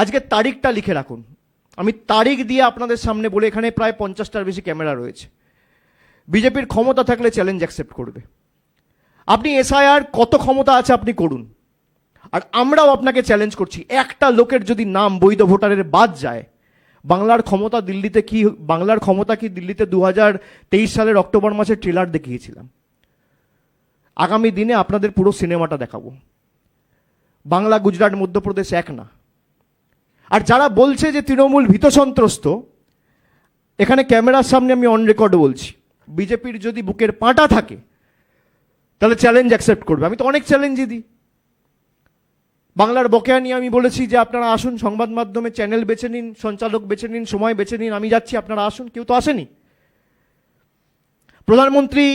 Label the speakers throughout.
Speaker 1: আজকে তারিখটা লিখে রাখুন। আমি তারিখ দিয়ে আপনাদের সামনে বলে এখানে প্রায় পঞ্চাশটার বেশি ক্যামেরা রয়েছে। বিজেপির ক্ষমতা থাকলে চ্যালেঞ্জ অ্যাকসেপ্ট করবে। আপনি এসআইআর কত ক্ষমতা আছে আপনি করুন। আর আমরাও আপনাকে চ্যালেঞ্জ করছি, একটা লোকের যদি নাম বৈধ ভোটারের বাদ যায়, বাংলার ক্ষমতা দিল্লিতে কি, বাংলার ক্ষমতা কি দিল্লিতে দু হাজার তেইশ সালের অক্টোবর মাসে ট্রেলার দেখিয়েছিলাম। আগামী দিনে আপনাদের পুরো সিনেমাটা দেখাবো। বাংলা, গুজরাট, মধ্যপ্রদেশ এক না। আর যারা বলছে যে তৃণমূল ভীত সন্ত্রস্ত, এখানে ক্যামেরার সামনে আমি অন রেকর্ড বলছি। বিজেপির যদি বুকের পাঁটা থাকে, তাহলে চ্যালেঞ্জ অ্যাকসেপ্ট করবে। আমি তো অনেক চ্যালেঞ্জই দিই। বাংলার বকেয়া নিয়ে আমি বলেছি যে আপনারা আসুন, সংবাদ মাধ্যমে চ্যানেল বেছে নিন, সঞ্চালক বেছে নিন, সময় বেছে নিন, আমি যাচ্ছি, আপনারা আসুন, কেউ তো আসেনি। প্রধানমন্ত্রী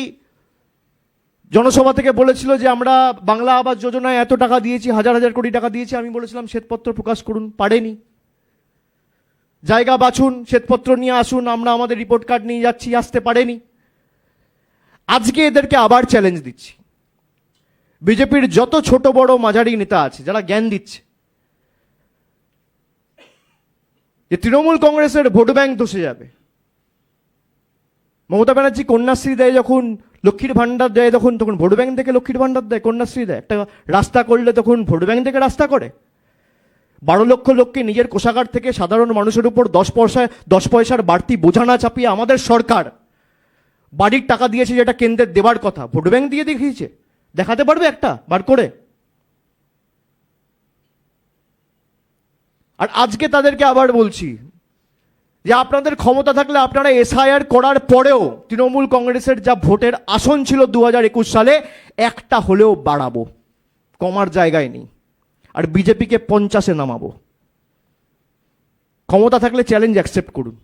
Speaker 1: জনসভা থেকে বলেছিল যে আমরা বাংলা আবাস যোজনায় এত টাকা দিয়েছি, হাজার হাজার কোটি টাকা দিয়েছি। আমি বলেছিলাম, শ্বেতপত্র প্রকাশ করুন, পারেনি। জায়গা বাছুন, শ্বেতপত্র নিয়ে আসুন, আমরা আমাদের রিপোর্ট কার্ড নিয়ে যাচ্ছি, আসতে পারেনি। আজকে এদেরকে আবার চ্যালেঞ্জ দিচ্ছি। বিজেপির যত ছোট বড় মাঝারি নেতা আছে, যারা জ্ঞান দিচ্ছে, যে তৃণমূল কংগ্রেসের ভোট ব্যাংক ধসে যাবে মমতা ব্যানার্জি কন্যাশ্রী দেয় যখন, লক্ষ্মীর ভাণ্ডার দেয় তখন তখন ভোট ব্যাংক থেকে লক্ষ্মীর ভাণ্ডার দেয়, কন্যাশ্রী দেয়। একটা রাস্তা করলে তখন ভোট ব্যাংক থেকে রাস্তা করে। বারো লক্ষ লোককে নিজের কোষাগার থেকে সাধারণ মানুষের উপর দশ পয়সায়, দশ পয়সার বাড়তি বোঝা না চাপিয়ে আমাদের সরকার বাড়ির টাকা দিয়েছে যেটা কেন্দ্রের দেবার কথা। ভোট ব্যাংক দিয়ে দেখিয়েছে। দেখাতে পারবে একটা, বার করে। আর আজকে তাদেরকে আবার বলছি যে আপনাদের ক্ষমতা থাকলে আপনারা এসআইআর করার পরেও তৃণমূল কংগ্রেসের যা ভোটের আসন ছিল দু একুশ সালে, একটা হলেও বাড়াবো। কমার জায়গায় নেই। আর বিজেপিকে পঞ্চাশে নামাবো। ক্ষমতা থাকলে চ্যালেঞ্জ অ্যাকসেপ্ট করুন।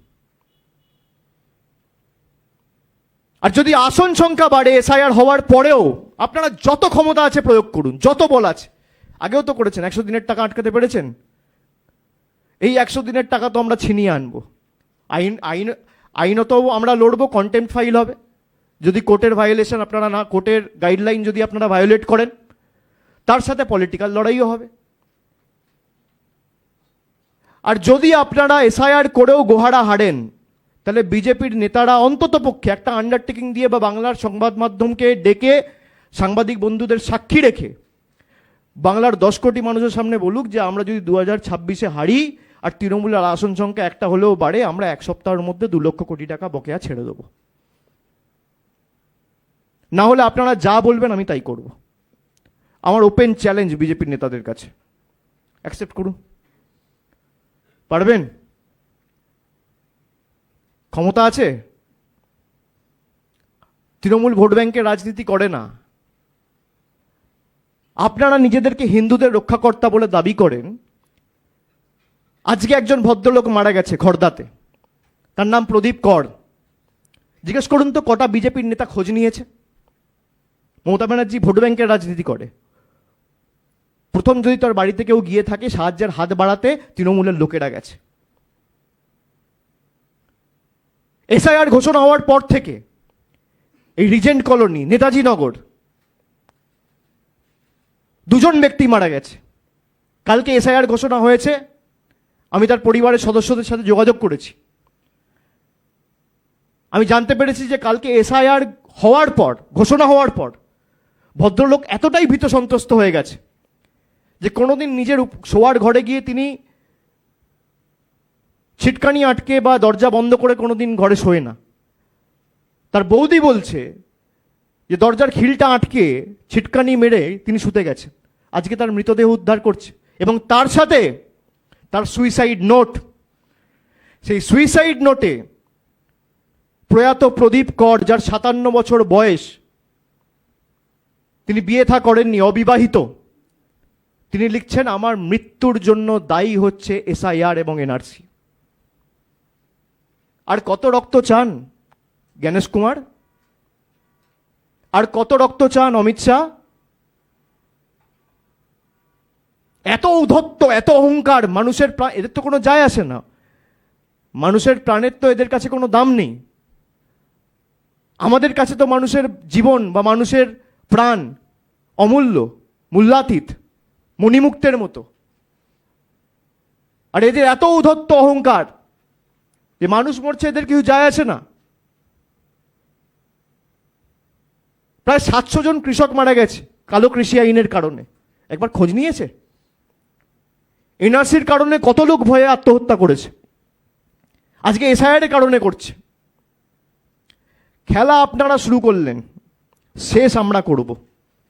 Speaker 1: আর যদি আসন সংখ্যা বাড়ে, এসআইআর হওয়ার পরেও আপনারা যত ক্ষমতা আছে প্রয়োগ করুন, যত বল আছে। আগেও তো করেছেন, একশো দিনের টাকা আটকাতে পেরেছেন? এই একশো দিনের টাকা তো আমরা ছিনিয়ে আনব। আইন আইন আইনত আমরা লড়বো কন্টেম্প ফাইল হবে। যদি কোর্টের ভায়োলেশন আপনারা না কোর্টের গাইডলাইন যদি আপনারা ভায়োলেট করেন, তার সাথে পলিটিক্যাল লড়াইও হবে। আর যদি আপনারা এসআইআর করেও গোহারা হারেন, তাহলে বিজেপির নেতারা অন্তত পক্ষে একটা আন্ডারটেকিং দিয়ে বা বাংলার সংবাদ মাধ্যমকে ডেকে, সাংবাদিক বন্ধুদের সাক্ষী রেখে, বাংলার দশ কোটি মানুষের সামনে বলুক যে আমরা যদি দু হাজার ছাব্বিশে হারি আর তৃণমূলের আসন সংখ্যা একটা হলেও বাড়ে, আমরা এক সপ্তাহের মধ্যে দু লক্ষ কোটি টাকা বকেয়া ছেড়ে দেবো। না হলে আপনারা যা বলবেন আমি তাই করব। আমার ওপেন চ্যালেঞ্জ বিজেপির নেতাদের কাছে। অ্যাকসেপ্ট করুন। পারবেন? ক্ষমতা আছে? তৃণমূল ভোট ব্যাংকের রাজনীতি করে না। আপনারা নিজেদেরকে হিন্দুদের রক্ষাকর্তা বলে দাবি করেন আজকে একজন ভদ্রলোক মারা গেছে খর্দাতে। তার নাম প্রদীপ কর। জিজ্ঞেস করুন তো, কটা বিজেপির নেতা খোঁজ নিয়েছে? মমতা ব্যানার্জি ভোট ব্যাংকের রাজনীতি করে। প্রথম যদি তার বাড়িতে কেউ গিয়ে থাকে, সাহায্যের হাত বাড়াতে তৃণমূলের লোকেরা গেছে। এসআইআর ঘোষণা হওয়ার পর থেকে এই রিজেন্ট কলোনি নেতাজি নগর দুজন ব্যক্তি মারা গেছে। কালকে এসআইআর ঘোষণা হয়েছে আমি তার পরিবারের সদস্যদের সাথে যোগাযোগ করেছি। আমি জানতে পেরেছি যে কালকে এসআইআর হওয়ার পর, ঘোষণা হওয়ার পর, ভদ্রলোক এতটাই ভীত সন্ত্রস্ত হয়ে গেছে যে কোনোদিন নিজের শোয়ার ঘরে গিয়ে তিনি ছিটকানি আটকে বা দরজা বন্ধ করে কোনোদিন ঘরে শোয় না। তার বৌদি বলছে যে দরজার খিলটা আটকে ছিটকানি মেরে তিনি শুতে গেছেন। আজকে তার মৃতদেহ উদ্ধার করছে এবং তার সাথে তার সুইসাইড নোট সেই সুইসাইড নোটে প্রয়াত প্রদীপ কর, যার সাতান্ন বছর বয়স, তিনি বিয়ে থা করেননি, অবিবাহিত। তিনি লিখছেন, আমার মৃত্যুর জন্য দায়ী হচ্ছে এসআইআর এবং এনআরসি। আর কত রক্ত চান জ্ঞানেশ কুমার? আর কত রক্ত চান অমিত শাহ? এত ঔদ্ধত্য, এত অহংকার, মানুষের প্রাণ এদের তো কোনো যায় আসে না। মানুষের প্রাণের তো এদের কাছে কোনো দাম নেই। আমাদের কাছে তো মানুষের জীবন বা মানুষের প্রাণ অমূল্য, মূল্যাতীত, মণিমুক্তের মতো। আর এদের এত উদ্ধত্ত অহংকার যে মানুষ মরছে, এদের কিছু যায় আছে না। প্রায় সাতশো জন কৃষক মারা গেছে কালো কৃষি আইনের কারণে। একবার খোঁজ নিয়েছে? এনআরসির কারণে কত লোক ভয়ে আত্মহত্যা করেছে। আজকে এসআইআর কারণে করছে। খেলা আপনারা শুরু করলেন, শেষ আমরা করব।